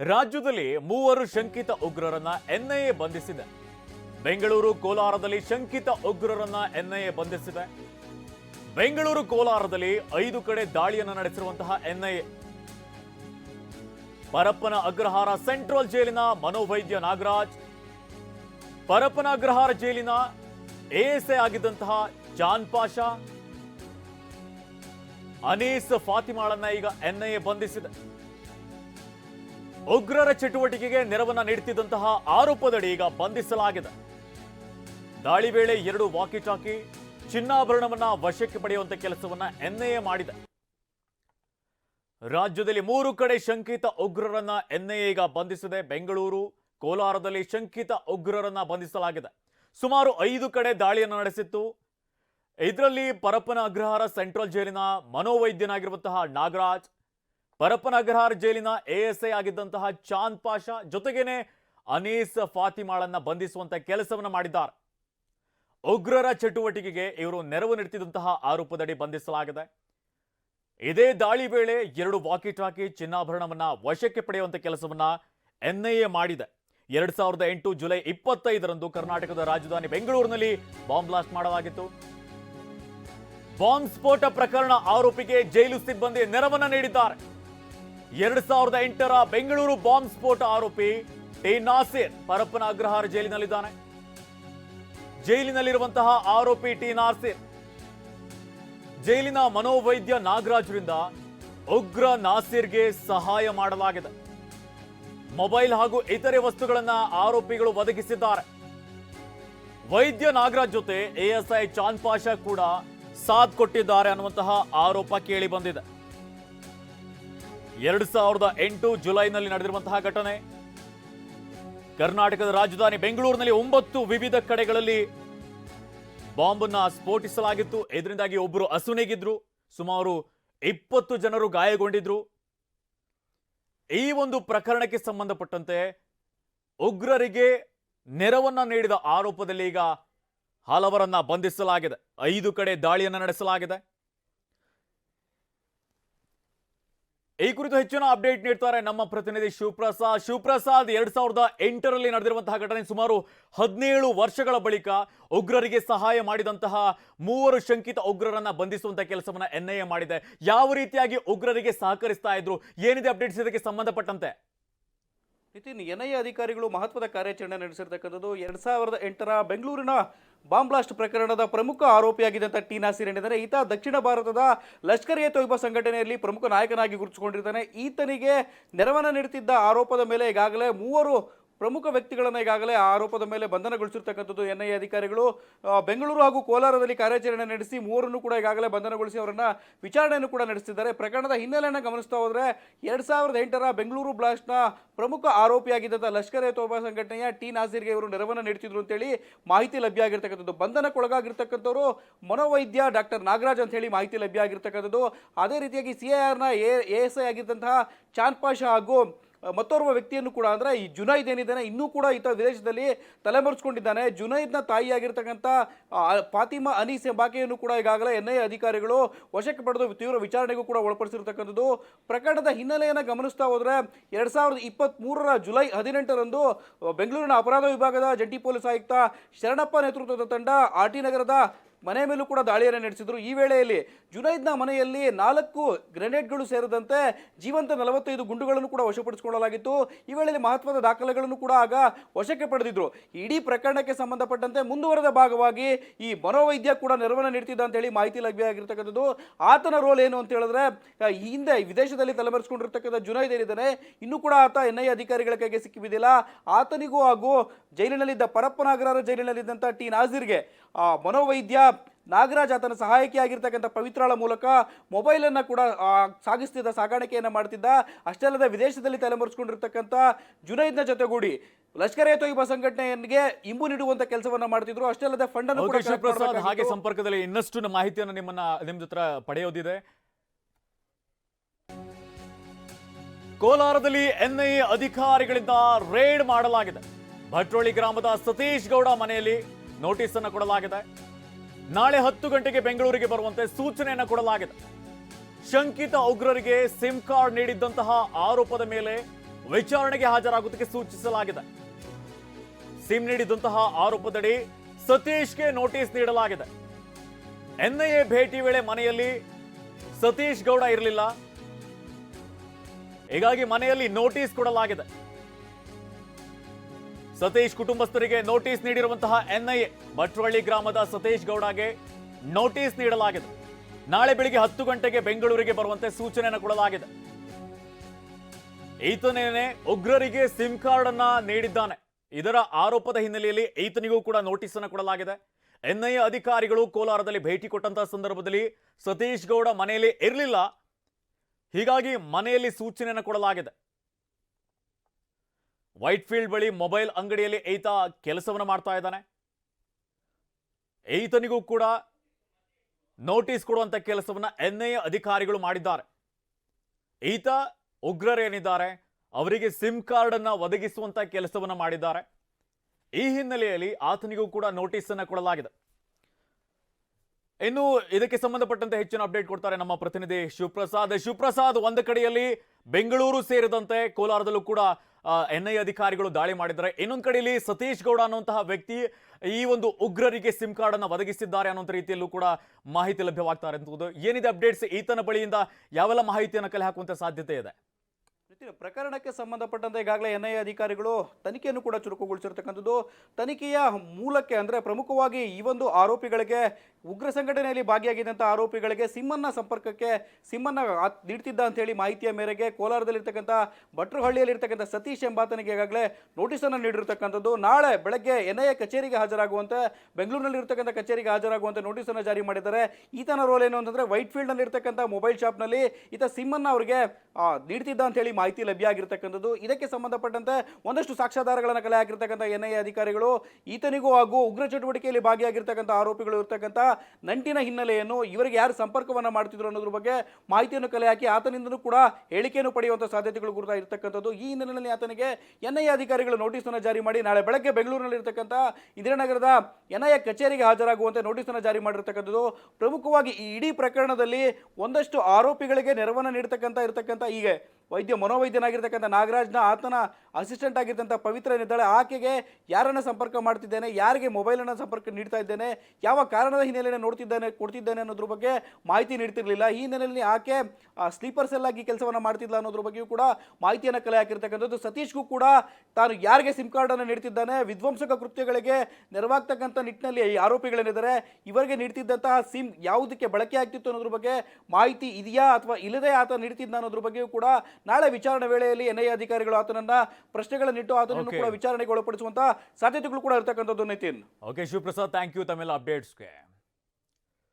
ರಾಜ್ಯದಲ್ಲಿ ಮೂವರು ಶಂಕಿತ ಉಗ್ರರನ್ನ ಎನ್ಐಎ ಬಂಧಿಸಿದೆ. ಬೆಂಗಳೂರು ಕೋಲಾರದಲ್ಲಿ ಶಂಕಿತ ಉಗ್ರರನ್ನ ಎನ್ಐಎ ಬಂಧಿಸಿದೆ. ಬೆಂಗಳೂರು ಕೋಲಾರದಲ್ಲಿ ಐದು ಕಡೆ ದಾಳಿಯನ್ನು ನಡೆಸಿರುವಂತಹ ಎನ್ಐಎ. ಪರಪ್ಪನ ಅಗ್ರಹಾರ ಸೆಂಟ್ರಲ್ ಜೈಲಿನ ಮನೋವೈದ್ಯ ನಾಗರಾಜ್. ಪರಪ್ಪನ ಅಗ್ರಹಾರ ಜೈಲಿನ ಎಎಸ್ಐ ಆಗಿದ್ದಂತಹ ಜಾನ್ ಪಾಷಾ. ಅನೀಸ್ ಫಾತಿಮಾಳನ್ನ ಈಗ ಎನ್ಐಎ ಬಂಧಿಸಿದೆ. ಉಗ್ರರ ಚಟುವಟಿಕೆಗೆ ನೆರವನ್ನ ನೀಡುತ್ತಿದ್ದಂತಹ ಆರೋಪದಡಿ ಈಗ ಬಂಧಿಸಲಾಗಿದೆ. ದಾಳಿ ವೇಳೆ ಎರಡು ವಾಕಿ ಟಾಕಿ ಚಿನ್ನಾಭರಣವನ್ನ ವಶಕ್ಕೆ ಪಡೆಯುವಂತ ಕೆಲಸವನ್ನ ಎನ್ಐಎ ಮಾಡಿದೆ. ರಾಜ್ಯದಲ್ಲಿ ಮೂರು ಕಡೆ ಶಂಕಿತ ಉಗ್ರರನ್ನ ಎನ್ಐಎ ಈಗ ಬಂಧಿಸಿದೆ. ಬೆಂಗಳೂರು, ಕೋಲಾರದಲ್ಲಿ ಶಂಕಿತ ಉಗ್ರರನ್ನ ಬಂಧಿಸಲಾಗಿದೆ. ಸುಮಾರು ಐದು ಕಡೆ ದಾಳಿಯನ್ನು ನಡೆಸಿತ್ತು. ಇದರಲ್ಲಿ ಪರಪ್ಪನ ಅಗ್ರಹಾರ ಸೆಂಟ್ರಲ್ ಜೈಲಿನ ಮನೋವೈದ್ಯನಾಗಿರುವಂತಹ ನಾಗರಾಜ್ ಪರಪ್ಪನ ಅಗ್ರಹಾರ ಜೈಲಿನ ಎಎಸ್ಐ ಆಗಿದ್ದಂತಹ ಚಾಂದ್ ಪಾಷಾ ಜೊತೆಗೇನೆ ಅನೀಸ್ ಫಾತಿಮಾಳನ್ನ ಬಂಧಿಸುವಂತ ಕೆಲಸವನ್ನ ಮಾಡಿದ್ದಾರೆ. ಉಗ್ರರ ಚಟುವಟಿಕೆಗೆ ಇವರು ನೆರವು ನೀಡುತ್ತಿದ್ದಂತಹ ಆರೋಪದಡಿ ಬಂಧಿಸಲಾಗಿದೆ. ಇದೇ ದಾಳಿ ವೇಳೆ ಎರಡು ವಾಕಿ ಟಾಕಿ ಚಿನ್ನಾಭರಣವನ್ನ ವಶಕ್ಕೆ ಪಡೆಯುವಂತ ಕೆಲಸವನ್ನ ಎನ್ಐಎ ಮಾಡಿದೆ. ಎರಡ್ ಸಾವಿರದ ಎಂಟು ಜುಲೈ ಇಪ್ಪತ್ತೈದರಂದು ಕರ್ನಾಟಕದ ರಾಜಧಾನಿ ಬೆಂಗಳೂರಿನಲ್ಲಿ ಬಾಂಬ್ ಬ್ಲಾಸ್ಟ್ ಮಾಡಲಾಗಿತ್ತು. ಬಾಂಬ್ ಸ್ಫೋಟ ಪ್ರಕರಣ ಆರೋಪಿಗೆ ಜೈಲು ಸಿಬ್ಬಂದಿ ನೆರವನ್ನ ನೀಡಿದ್ದಾರೆ. ಎರಡ್ ಸಾವಿರದ ಎಂಟರ ಬೆಂಗಳೂರು ಬಾಂಬ್ ಸ್ಫೋಟ ಆರೋಪಿ ಟಿ ನಾಸೀರ್ ಪರಪ್ಪನ ಅಗ್ರಹಾರ ಜೈಲಿನಲ್ಲಿದ್ದಾನೆ. ಜೈಲಿನಲ್ಲಿರುವಂತಹ ಆರೋಪಿ ಟಿ ನಾಸೀರ್ ಜೈಲಿನ ಮನೋವೈದ್ಯ ನಾಗರಾಜ್ರಿಂದ ಉಗ್ರ ನಾಸೀರ್ಗೆ ಸಹಾಯ ಮಾಡಲಾಗಿದೆ. ಮೊಬೈಲ್ ಹಾಗೂ ಇತರೆ ವಸ್ತುಗಳನ್ನ ಆರೋಪಿಗಳು ಒದಗಿಸಿದ್ದಾರೆ. ವೈದ್ಯ ನಾಗರಾಜ್ ಜೊತೆ ಎಎಸ್ಐ ಚಾಂದ್ ಪಾಷಾ ಕೂಡ ಸಾಥ್ ಕೊಟ್ಟಿದ್ದಾರೆ ಅನ್ನುವಂತಹ ಆರೋಪ ಕೇಳಿ ಬಂದಿದೆ. ಎರಡ್ ಸಾವಿರದ ಎಂಟು ಜುಲೈನಲ್ಲಿ ನಡೆದಿರುವಂತಹ ಘಟನೆ. ಕರ್ನಾಟಕದ ರಾಜಧಾನಿ ಬೆಂಗಳೂರಿನಲ್ಲಿ ಒಂಬತ್ತು ವಿವಿಧ ಕಡೆಗಳಲ್ಲಿ ಬಾಂಬನ್ನ ಸ್ಫೋಟಿಸಲಾಗಿತ್ತು. ಇದರಿಂದಾಗಿ ಒಬ್ಬರು ಅಸುನೀಗಿದ್ರು, ಸುಮಾರು ಇಪ್ಪತ್ತು ಜನರು ಗಾಯಗೊಂಡಿದ್ರು. ಈ ಒಂದು ಪ್ರಕರಣಕ್ಕೆ ಸಂಬಂಧಪಟ್ಟಂತೆ ಉಗ್ರರಿಗೆ ನೆರವನ್ನ ನೀಡಿದ ಆರೋಪದಲ್ಲಿ ಈಗ ಹಲವರನ್ನ ಬಂಧಿಸಲಾಗಿದೆ. ಐದು ಕಡೆ ದಾಳಿಯನ್ನು ನಡೆಸಲಾಗಿದೆ. ಈ ಕುರಿತು ಹೆಚ್ಚಿನ ಅಪ್ಡೇಟ್ ನೀಡ್ತಾರೆ ನಮ್ಮ ಪ್ರತಿನಿಧಿ ಶಿವಪ್ರಸಾದ್. ಶಿವಪ್ರಸಾದ್ ಎರಡ್ ಸಾವಿರದ ಎಂಟರಲ್ಲಿ ನಡೆದಿರುವಂತಹ ಘಟನೆ ಸುಮಾರು ಹದಿನೇಳು ವರ್ಷಗಳ ಬಳಿಕ ಉಗ್ರರಿಗೆ ಸಹಾಯ ಮಾಡಿದಂತಹ ಮೂವರು ಶಂಕಿತ ಉಗ್ರರನ್ನ ಬಂಧಿಸುವಂತಹ ಕೆಲಸವನ್ನ ಎನ್ಐಎ ಮಾಡಿದೆ. ಯಾವ ರೀತಿಯಾಗಿ ಉಗ್ರರಿಗೆ ಸಹಕರಿಸ್ತಾ ಇದ್ರು? ಏನಿದೆ ಅಪ್ಡೇಟ್ಸ್ ಇದಕ್ಕೆ ಸಂಬಂಧಪಟ್ಟಂತೆ? ನಿತಿನ್ ಎನ್ ಐ ಅಧಿಕಾರಿಗಳು ಮಹತ್ವದ ಕಾರ್ಯಾಚರಣೆ ನಡೆಸಿರ್ತಕ್ಕಂಥದ್ದು. ಎರಡ್ ಸಾವಿರದ ಎಂಟರ ಬೆಂಗಳೂರಿನ ಬಾಂಬ್ ಬ್ಲಾಸ್ಟ್ ಪ್ರಕರಣದ ಪ್ರಮುಖ ಆರೋಪಿಯಾಗಿದ್ದಂಥ ಟಿ ನಾಸೀರ್ ಈತ ದಕ್ಷಿಣ ಭಾರತದ ಲಷ್ಕರ್ ಎ ತೊಯ್ಬಾ ಸಂಘಟನೆಯಲ್ಲಿ ಪ್ರಮುಖ ನಾಯಕನಾಗಿ ಗುರುತಿಸಿಕೊಂಡಿರ್ತಾನೆ. ಈತನಿಗೆ ನೆರವನ್ನು ನೀಡುತ್ತಿದ್ದ ಆರೋಪದ ಮೇಲೆ ಈಗಾಗಲೇ ಮೂವರು ಪ್ರಮುಖ ವ್ಯಕ್ತಿಗಳನ್ನು ಈಗಾಗಲೇ ಆರೋಪದ ಮೇಲೆ ಬಂಧನಗೊಳಿಸಿರ್ತಕ್ಕಂಥದ್ದು ಎನ್ ಐ ಅಧಿಕಾರಿಗಳು ಬೆಂಗಳೂರು ಹಾಗೂ ಕೋಲಾರದಲ್ಲಿ ಕಾರ್ಯಾಚರಣೆ ನಡೆಸಿ ಮೂವರನ್ನು ಕೂಡ ಈಗಾಗಲೇ ಬಂಧನಗೊಳಿಸಿ ಅವರನ್ನು ವಿಚಾರಣೆಯನ್ನು ಕೂಡ ನಡೆಸಿದ್ದಾರೆ ಪ್ರಕರಣದ ಹಿನ್ನೆಲೆಯನ್ನು ಗಮನಿಸ್ತಾ ಹೋದರೆ ಎರಡು ಸಾವಿರದ ಎಂಟರ ಬೆಂಗಳೂರು ಬ್ಲಾಸ್ಟ್ನ ಪ್ರಮುಖ ಆರೋಪಿಯಾಗಿದ್ದಂಥ ಲಷ್ಕರ್ ಎ ತೋಬಾ ಸಂಘಟನೆಯ ಟಿ ನಾಸೀರ್ಗೆ ಇವರು ನೆರವನ್ನು ನೀಡುತ್ತಿದ್ರು ಅಂತೇಳಿ ಮಾಹಿತಿ ಲಭ್ಯ ಆಗಿರ್ತಕ್ಕಂಥದ್ದು. ಬಂಧನಕ್ಕೊಳಗಾಗಿರ್ತಕ್ಕಂಥವರು ಮನೋವೈದ್ಯ ಡಾಕ್ಟರ್ ನಾಗರಾಜ್ ಅಂತ ಹೇಳಿ ಮಾಹಿತಿ ಲಭ್ಯ ಆಗಿರ್ತಕ್ಕಂಥದ್ದು. ಅದೇ ರೀತಿಯಾಗಿ ಸಿ ಎ ಆರ್ನ ಎ ಎಸ್ ಐ ಆಗಿದ್ದಂತಹ ಚಾಂದ್ ಪಾಷಾ ಹಾಗೂ ಮತ್ತೋರ್ವ ವ್ಯಕ್ತಿಯನ್ನು ಕೂಡ ಅಂದ್ರೆ ಈ ಜುನೈದ್ ಏನಿದ್ದಾನೆ, ಇನ್ನೂ ಕೂಡ ಈತ ವಿದೇಶದಲ್ಲಿ ತಲೆಮರೆಸ್ಕೊಂಡಿದ್ದಾನೆ. ಜುನೈದ್ನ ತಾಯಿಯಾಗಿರ್ತಕ್ಕಂಥ ಫಾತಿಮಾ ಅನೀಸ್ ಎಂಬಾಕೆಯನ್ನು ಕೂಡ ಈಗಾಗಲೇ ಎನ್ ಐ ಅಧಿಕಾರಿಗಳು ವಶಕ್ಕೆ ಪಡೆದು ತೀವ್ರ ವಿಚಾರಣೆಗೂ ಕೂಡ ಒಳಪಡಿಸಿರ್ತಕ್ಕಂಥದ್ದು. ಪ್ರಕರಣದ ಹಿನ್ನೆಲೆಯನ್ನು ಗಮನಿಸ್ತಾ ಹೋದರೆ ಎರಡು ಸಾವಿರದ ಇಪ್ಪತ್ತ್ ಮೂರರ ಜುಲೈ ಹದಿನೆಂಟರಂದು ಬೆಂಗಳೂರಿನ ಅಪರಾಧ ವಿಭಾಗದ ಜಂಟಿ ಪೊಲೀಸ್ ಆಯುಕ್ತ ಶರಣಪ್ಪ ನೇತೃತ್ವದ ತಂಡ ಆರ್ ಟಿ ನಗರದ ಮನೆ ಮೇಲೂ ಕೂಡ ದಾಳಿಯನ್ನು ನಡೆಸಿದ್ರು. ಈ ವೇಳೆಯಲ್ಲಿ ಜುನೈದ್ನ ಮನೆಯಲ್ಲಿ ನಾಲ್ಕು ಗ್ರೆನೇಡ್ಗಳು ಸೇರಿದಂತೆ ಜೀವಂತ ನಲವತ್ತೈದು ಗುಂಡುಗಳನ್ನು ಕೂಡ ವಶಪಡಿಸಿಕೊಳ್ಳಲಾಗಿತ್ತು. ಈ ವೇಳೆಯಲ್ಲಿ ಮಹತ್ವದ ದಾಖಲೆಗಳನ್ನು ಕೂಡ ಆಗ ವಶಕ್ಕೆ ಪಡೆದಿದ್ರು. ಇಡೀ ಪ್ರಕರಣಕ್ಕೆ ಸಂಬಂಧಪಟ್ಟಂತೆ ಮುಂದುವರೆದ ಭಾಗವಾಗಿ ಈ ಮನೋವೈದ್ಯ ಕೂಡ ನೆರವನ್ನು ನೀಡ್ತಿದ್ದ ಅಂತ ಹೇಳಿ ಮಾಹಿತಿ ಲಭ್ಯ ಆಗಿರ್ತಕ್ಕಂಥದ್ದು ಆತನ ರೋಲ್ ಏನು ಅಂತ ಹೇಳಿದ್ರೆ ಹಿಂದೆ ವಿದೇಶದಲ್ಲಿ ತಲೆಮರೆಸಿಕೊಂಡಿರ್ತಕ್ಕಂಥ ಜುನೈದ್ ಏನಿದ್ದಾನೆ, ಇನ್ನೂ ಕೂಡ ಆತ ಎನ್ ಐ ಅಧಿಕಾರಿಗಳ ಕೈಗೆ ಸಿಕ್ಕಿಬಿದ್ದಿಲ್ಲ. ಆತನಿಗೂ ಹಾಗೂ ಜೈಲಿನಲ್ಲಿದ್ದ ಪರಪ್ಪನಾಗರ ಜೈಲಿನಲ್ಲಿದ್ದಂಥ ಟಿ ನಾಜೀರ್ಗೆ ಆ ಮನೋವೈದ್ಯ ನಾಗರಾಜ್ ಆತನ ಸಹಾಯಕಿಯಾಗಿರ್ತಕ್ಕಂಥ ಪವಿತ್ರಾಳ ಮೂಲಕ ಮೊಬೈಲನ್ನು ಕೂಡ ಸಾಗಿಸ್ತಿದ್ದ ಸಾಗಾಣಿಕೆಯನ್ನು ಮಾಡ್ತಿದ್ದ. ಅಷ್ಟೇ ಅಲ್ಲದೆ ವಿದೇಶದಲ್ಲಿ ತಲೆಮರೆಸ್ಕೊಂಡಿರ್ತಕ್ಕಂಥ ಜುನೈದ್ನ ಜೊತೆಗೂಡಿ ಲಷ್ಕರ್ ಎ ತೊಯ್ಬಾ ಸಂಘಟನೆಗೆ ಇಂಬು ನೀಡುವಂತ ಕೆಲಸವನ್ನ ಮಾಡ್ತಿದ್ರು. ಅಷ್ಟೇ ಅಲ್ಲದೆ ಫಂಡ್ ಅನ್ನು ಹಾಗೆ ಸಂಪರ್ಕದಲ್ಲಿ ಇನ್ನಷ್ಟು ಮಾಹಿತಿಯನ್ನು ನಿಮ್ಮನ್ನ ನಿಮ್ ಹತ್ರ ಪಡೆಯೋದಿದೆ. ಕೋಲಾರದಲ್ಲಿ ಎನ್ಐಎ ಅಧಿಕಾರಿಗಳಿಂದ ರೇಡ್ ಮಾಡಲಾಗಿದೆ. ಭಟ್ರೋಳಿ ಗ್ರಾಮದ ಸತೀಶ್ ಗೌಡ ಮನೆಯಲ್ಲಿ ನೋಟಿಸ್ ಅನ್ನು ಕೊಡಲಾಗಿದೆ. ನಾಳೆ ಹತ್ತು ಗಂಟೆಗೆ ಬೆಂಗಳೂರಿಗೆ ಬರುವಂತೆ ಸೂಚನೆಯನ್ನು ಕೊಡಲಾಗಿದೆ. ಶಂಕಿತ ಉಗ್ರರಿಗೆ ಸಿಮ್ ಕಾರ್ಡ್ ನೀಡಿದ್ದಂತಹ ಆರೋಪದ ಮೇಲೆ ವಿಚಾರಣೆಗೆ ಹಾಜರಾಗುವುದಕ್ಕೆ ಸೂಚಿಸಲಾಗಿದೆ. ಸಿಮ್ ನೀಡಿದಂತಹ ಆರೋಪದಡಿ ಸತೀಶ್ಗೆ ನೋಟಿಸ್ ನೀಡಲಾಗಿದೆ. ಎನ್ಐಎ ಭೇಟಿ ವೇಳೆ ಮನೆಯಲ್ಲಿ ಸತೀಶ್ ಗೌಡ ಇರಲಿಲ್ಲ. ಹೀಗಾಗಿ ಮನೆಯಲ್ಲಿ ನೋಟಿಸ್ ಕೊಡಲಾಗಿದೆ. ಸತೀಶ್ ಕುಟುಂಬಸ್ಥರಿಗೆ ನೋಟಿಸ್ ನೀಡಿರುವಂತಹ ಎನ್ಐಎ ಭಟ್ರಳ್ಳಿ ಗ್ರಾಮದ ಸತೀಶ್ ಗೌಡಗೆ ನೋಟಿಸ್ ನೀಡಲಾಗಿದೆ. ನಾಳೆ ಬೆಳಿಗ್ಗೆ ಹತ್ತು ಗಂಟೆಗೆ ಬೆಂಗಳೂರಿಗೆ ಬರುವಂತೆ ಸೂಚನೆಯನ್ನು ಕೊಡಲಾಗಿದೆ. ಈತನೇನೆ ಉಗ್ರರಿಗೆ ಸಿಮ್ ಕಾರ್ಡ್ ಅನ್ನ ನೀಡಿದ್ದಾನೆ. ಇದರ ಆರೋಪದ ಹಿನ್ನೆಲೆಯಲ್ಲಿ ಈತನಿಗೂ ಕೂಡ ನೋಟಿಸ್ ಅನ್ನು ಕೊಡಲಾಗಿದೆ. ಎನ್ಐಎ ಅಧಿಕಾರಿಗಳು ಕೋಲಾರದಲ್ಲಿ ಭೇಟಿ ಕೊಟ್ಟಂತಹ ಸಂದರ್ಭದಲ್ಲಿ ಸತೀಶ್ ಗೌಡ ಮನೆಯಲ್ಲಿ ಇರಲಿಲ್ಲ. ಹೀಗಾಗಿ ಮನೆಯಲ್ಲಿ ಸೂಚನೆಯನ್ನು ಕೊಡಲಾಗಿದೆ. ವೈಟ್ ಫೀಲ್ಡ್ ಬಳಿ ಮೊಬೈಲ್ ಅಂಗಡಿಯಲ್ಲಿ ಈತ ಕೆಲಸವನ್ನು ಮಾಡ್ತಾ ಇದ್ದಾನೆ. ಏತನಿಗೂ ಕೂಡ ನೋಟಿಸ್ ಕೊಡುವಂತ ಕೆಲಸವನ್ನ ಎ ಅಧಿಕಾರಿಗಳು ಮಾಡಿದ್ದಾರೆ. ಈತ ಉಗ್ರರೇನಿದ್ದಾರೆ, ಅವರಿಗೆ ಸಿಮ್ ಕಾರ್ಡ್ ಅನ್ನ ಒದಗಿಸುವಂತ ಕೆಲಸವನ್ನ ಮಾಡಿದ್ದಾರೆ. ಈ ಹಿನ್ನೆಲೆಯಲ್ಲಿ ಆತನಿಗೂ ಕೂಡ ನೋಟಿಸ್ ಅನ್ನ ಕೊಡಲಾಗಿದೆ. ಇನ್ನು ಇದಕ್ಕೆ ಸಂಬಂಧಪಟ್ಟಂತೆ ಹೆಚ್ಚಿನ ಅಪ್ಡೇಟ್ ಕೊಡ್ತಾರೆ ನಮ್ಮ ಪ್ರತಿನಿಧಿ ಶಿವಪ್ರಸಾದ್. ಶಿವಪ್ರಸಾದ್, ಒಂದು ಕಡೆಯಲ್ಲಿ ಬೆಂಗಳೂರು ಸೇರಿದಂತೆ ಕೋಲಾರದಲ್ಲೂ ಕೂಡ ಎನ್ಐ ಅಧಿಕಾರಿಗಳು ದಾಳಿ ಮಾಡಿದ್ದಾರೆ. ಇನ್ನೊಂದು ಕಡೆಯಲ್ಲಿ ಸತೀಶ್ ಗೌಡ ಅನ್ನುವಂತಹ ವ್ಯಕ್ತಿ ಈ ಒಂದು ಉಗ್ರರಿಗೆ ಸಿಮ್ ಕಾರ್ಡ್ ಅನ್ನು ಒದಗಿಸಿದ್ದಾರೆ ಅನ್ನೋ ರೀತಿಯಲ್ಲೂ ಕೂಡ ಮಾಹಿತಿ ಲಭ್ಯವಾಗ್ತಾರೆ ಇರುವಂಥದ್ದು ಏನಿದೆ ಅಪ್ಡೇಟ್ಸ್ ಈತನ ಬಳಿಯಿಂದ? ಯಾವೆಲ್ಲ ಮಾಹಿತಿಯನ್ನು ಕಲೆ ಹಾಕುವಂತ ಸಾಧ್ಯತೆ ಇದೆ? ಪ್ರಕರಣಕ್ಕೆ ಸಂಬಂಧಪಟ್ಟಂತೆ ಈಗಾಗಲೇ ಎನ್ ಐ ಅಧಿಕಾರಿಗಳು ತನಿಖೆಯನ್ನು ಕೂಡ ಚುರುಕುಗೊಳಿಸಿರ್ತಕ್ಕಂಥದ್ದು. ತನಿಖೆಯ ಮೂಲಕ್ಕೆ ಅಂದರೆ ಪ್ರಮುಖವಾಗಿ ಈ ಒಂದು ಆರೋಪಿಗಳಿಗೆ ಉಗ್ರ ಸಂಘಟನೆಯಲ್ಲಿ ಭಾಗಿಯಾಗಿದ್ದಂಥ ಆರೋಪಿಗಳಿಗೆ ಸಿಮ್ಮನ್ನ ಸಂಪರ್ಕಕ್ಕೆ ಸಿಮ್ಮನ್ನ ನೀಡ್ತಿದ್ದ ಅಂತೇಳಿ ಮಾಹಿತಿಯ ಮೇರೆಗೆ ಕೋಲಾರದಲ್ಲಿರ್ತಕ್ಕಂಥ ಭಟ್ರಹಳ್ಳಿಯಲ್ಲಿರ್ತಕ್ಕಂಥ ಸತೀಶ್ ಎಂಬಾತನಿಗೆ ಈಗಾಗಲೇ ನೋಟಿಸನ್ನು ನೀಡಿರ್ತಕ್ಕಂಥದ್ದು. ನಾಳೆ ಬೆಳಗ್ಗೆ ಎನ್ ಐ ಎ ಕಚೇರಿಗೆ ಹಾಜರಾಗುವಂತೆ, ಬೆಂಗಳೂರಿನಲ್ಲಿರ್ತಕ್ಕಂಥ ಕಚೇರಿಗೆ ಹಾಜರಾಗುವಂತೆ ನೋಟಿಸನ್ನು ಜಾರಿ ಮಾಡಿದ್ದಾರೆ. ಈತನ ರೋಲ್ ಏನು ಅಂತಂದರೆ ವೈಟ್ ಫೀಲ್ಡ್ನಲ್ಲಿ ನಲ್ಲಿರ್ತಕ್ಕಂಥ ಮೊಬೈಲ್ ಶಾಪ್ನಲ್ಲಿ ಈತ ಸಿಮ್ಮನ್ನು ಅವರಿಗೆ ನೀಡ್ತಿದ್ದ ಅಂತೇಳಿ ಮಾಹಿತಿ ಲಭ್ಯ ಆಗಿರ್ತಕ್ಕಂಥದ್ದು. ಇದಕ್ಕೆ ಸಂಬಂಧಪಟ್ಟಂತೆ ಒಂದಷ್ಟು ಸಾಕ್ಷ್ಯಾಧಾರಗಳನ್ನು ಕಲೆ ಹಾಕಿರ್ತಕ್ಕಂಥ ಎನ್ ಐ ಅಧಿಕಾರಿಗಳು, ಈತನಿಗೂ ಹಾಗೂ ಉಗ್ರ ಚಟುವಟಿಕೆಯಲ್ಲಿ ಭಾಗಿಯಾಗಿರ್ತಕ್ಕಂಥ ಆರೋಪಿಗಳು ಇರ್ತಕ್ಕಂಥ ನಂಟಿನ ಹಿನ್ನೆಲೆಯನ್ನು ಇವರಿಗೆ ಯಾರು ಸಂಪರ್ಕವನ್ನು ಮಾಡ್ತಿದ್ರು ಅನ್ನೋದ್ರ ಬಗ್ಗೆ ಮಾಹಿತಿಯನ್ನು ಕಲೆ ಹಾಕಿ ಆತನಿಂದಲೂ ಕೂಡ ಹೇಳಿಕೆಯನ್ನು ಪಡೆಯುವಂಥ ಸಾಧ್ಯತೆಗಳು ಕೂಡ ಇರ್ತಕ್ಕಂಥದ್ದು. ಈ ಹಿನ್ನೆಲೆಯಲ್ಲಿ ಆತನಿಗೆ ಎನ್ ಐ ಅಧಿಕಾರಿಗಳು ನೋಟಿಸನ್ನು ಜಾರಿ ಮಾಡಿ ನಾಳೆ ಬೆಳಗ್ಗೆ ಬೆಂಗಳೂರಿನಲ್ಲಿರ್ತಕ್ಕಂಥ ಇಂದಿರಾನಗರದ ಎನ್ ಐ ಕಚೇರಿಗೆ ಹಾಜರಾಗುವಂತೆ ನೋಟಿಸನ್ನು ಜಾರಿ ಮಾಡಿರ್ತಕ್ಕಂಥದ್ದು. ಪ್ರಮುಖವಾಗಿ ಈ ಇಡೀ ಪ್ರಕರಣದಲ್ಲಿ ಒಂದಷ್ಟು ಆರೋಪಿಗಳಿಗೆ ನೆರವನ್ನು ನೀಡತಕ್ಕಂಥ ಇರತಕ್ಕಂಥ ಹೀಗೆ ವೈದ್ಯ ಮನೋವೈದ್ಯನಾಗಿರ್ತಕ್ಕಂಥ ನಾಗರಾಜ್ನ ಆತನ ಅಸಿಸ್ಟೆಂಟ್ ಆಗಿರ್ತಂಥ ಪವಿತ್ರ ಏನಿದ್ದಾಳೆ ಆಕೆಗೆ ಯಾರನ್ನ ಸಂಪರ್ಕ ಮಾಡ್ತಿದ್ದೇನೆ, ಯಾರಿಗೆ ಮೊಬೈಲನ್ನು ಸಂಪರ್ಕ ನೀಡ್ತಾ ಇದ್ದೇನೆ, ಯಾವ ಕಾರಣದ ಹಿನ್ನೆಲೆಯನ್ನು ನೋಡ್ತಿದ್ದಾನೆ, ಕೊಡ್ತಿದ್ದಾನೆ ಅನ್ನೋದ್ರ ಬಗ್ಗೆ ಮಾಹಿತಿ ನೀಡ್ತಿರ್ಲಿಲ್ಲ. ಈ ಹಿನ್ನೆಲೆಯಲ್ಲಿ ಆಕೆ ಸ್ಲೀಪರ್ ಸೆಲ್ಲಾಗಿ ಕೆಲಸವನ್ನು ಮಾಡ್ತಿದ್ಲ ಅನ್ನೋದ್ರ ಬಗ್ಗೆಯೂ ಕೂಡ ಮಾಹಿತಿಯನ್ನು ಕಲೆ ಹಾಕಿರ್ತಕ್ಕಂಥದ್ದು. ಸತೀಶ್ಗೂ ಕೂಡ ತಾನು ಯಾರಿಗೆ ಸಿಮ್ ಕಾರ್ಡನ್ನು ನೀಡ್ತಿದ್ದಾನೆ, ವಿಧ್ವಂಸಕ ಕೃತ್ಯಗಳಿಗೆ ನೆರವಾಗ್ತಕ್ಕಂಥ ನಿಟ್ಟಿನಲ್ಲಿ ಈ ಆರೋಪಿಗಳೇನಿದ್ದಾರೆ, ಇವರಿಗೆ ನೀಡ್ತಿದ್ದಂತಹ ಸಿಮ್ ಯಾವುದಕ್ಕೆ ಬಳಕೆ ಆಗ್ತಿತ್ತು ಅನ್ನೋದ್ರ ಬಗ್ಗೆ ಮಾಹಿತಿ ಇದೆಯಾ ಅಥವಾ ಇಲ್ಲದೆ ಆತ ನೀಡ್ತಿದ್ದ ಅನ್ನೋದ್ರ ಬಗ್ಗೆಯೂ ಕೂಡ ನಾಳೆ ವಿಚಾರಣೆ ವೇಳೆಯಲ್ಲಿ ಎನ್ ಐ ಅಧಿಕಾರಿಗಳು ಆತನನ್ನ ಪ್ರಶ್ನೆಗಳನ್ನಿಟ್ಟು ಆತನನ್ನು. ಕೂಡ ವಿಚಾರಣೆಗೆ ಒಳಪಡಿಸುವಂತಹ ಸಾಧ್ಯತೆಗಳು ಕೂಡ ಇರತಕ್ಕಂಥದ್ದು Nitin. Okay Shivaprasad thank you ತಮ್ಮೆಲ್ಲ ಅಪ್ಡೇಟ್ಸ್ಗೆ